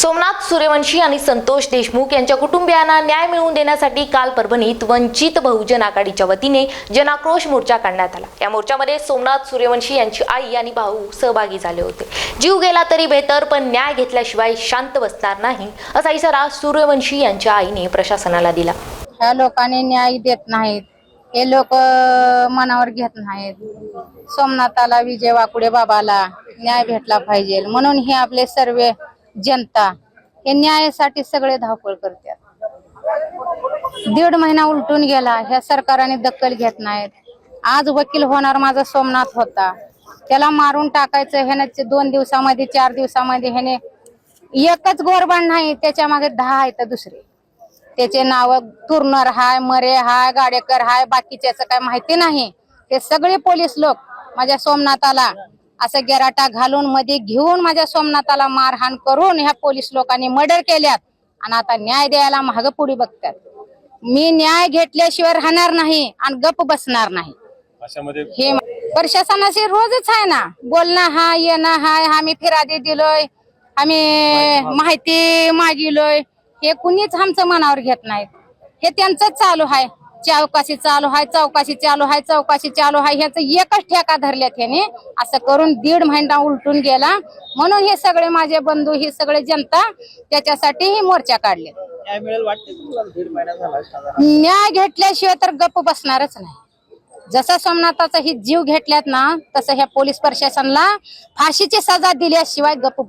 सोमनाथ सूर्यवंशी आणि संतोष देशमुख यांच्या कुटुंबियांना न्याय मिळवून देण्यासाठी काल परभणीत वंचित बहुजन आघाडीच्या वतीने जनाक्रोश मोर्चा काढण्यात आला. या मोर्चामध्ये सोमनाथ सूर्यवंशी यांची आई आणि भाऊ सहभागी झाले होते. जीव गेला तरी बेहतर पण न्याय घेतल्याशिवाय शांत बसणार नाही असा इशारा सूर्यवंशी यांच्या आईने प्रशासनाला दिला. ह्या लोकांनी न्याय देत नाहीत. हे लोक मनावर घेत नाहीत. सोमनाथाला विजय वाकुडे बाबाला न्याय भेटला पाहिजे. म्हणून हे आपले सर्व जनता हे न्यायासाठी सगळे धावपळ करतात. दीड महिना उलटून गेला ह्या सरकारने दखल घेत नाहीत. आज वकील होणार माझा सोमनाथ होता. त्याला मारून टाकायचं ह्याने दोन दिवसामध्ये चार दिवसामध्ये ह्याने एकच गोरबाण नाही त्याच्यामागे दहा आहेत दुसरे. त्याचे नाव तुरनर हाय मरे हाय गाडेकर हाय बाकीच्याच काय माहिती नाही. ते सगळे पोलीस लोक माझ्या सोमनाथाला असं गेराटा घालून मध्ये घेऊन माझ्या सोमनाथाला मारहाण करून ह्या पोलीस लोकांनी मर्डर केल्यात. आणि आता न्याय द्यायला माग पुढे बघतात. मी न्याय घेतल्याशिवाय राहणार नाही आणि गप बसणार नाही. हे प्रशासनाचे रोजच आहे ना. बोलणं हा येणं हाय आम्ही फिरादी दिलोय आम्ही माहिती मागिलोय. हे कुणीच आमचं मनावर घेत नाहीत. हे त्यांचंच चालू आहे. चौकाशी चालू आहे चौकाशी चालू आहे चौकाशी चालू आहे. ह्याचं एकच ठेका धरल्यात ह्याने. असं करून दीड महिना उलटून गेला. म्हणून हे सगळे माझे बंधू ही सगळे जनता त्याच्यासाठी ही मोर्चा काढले न्याय घेतल्याशिवाय तर गप्प बसणारच नाही. जसा सोमनाथाचा ही जीव घेतल्यात ना तसं ह्या पोलीस प्रशासनाला फाशीची सजा दिल्याशिवाय गप्प बस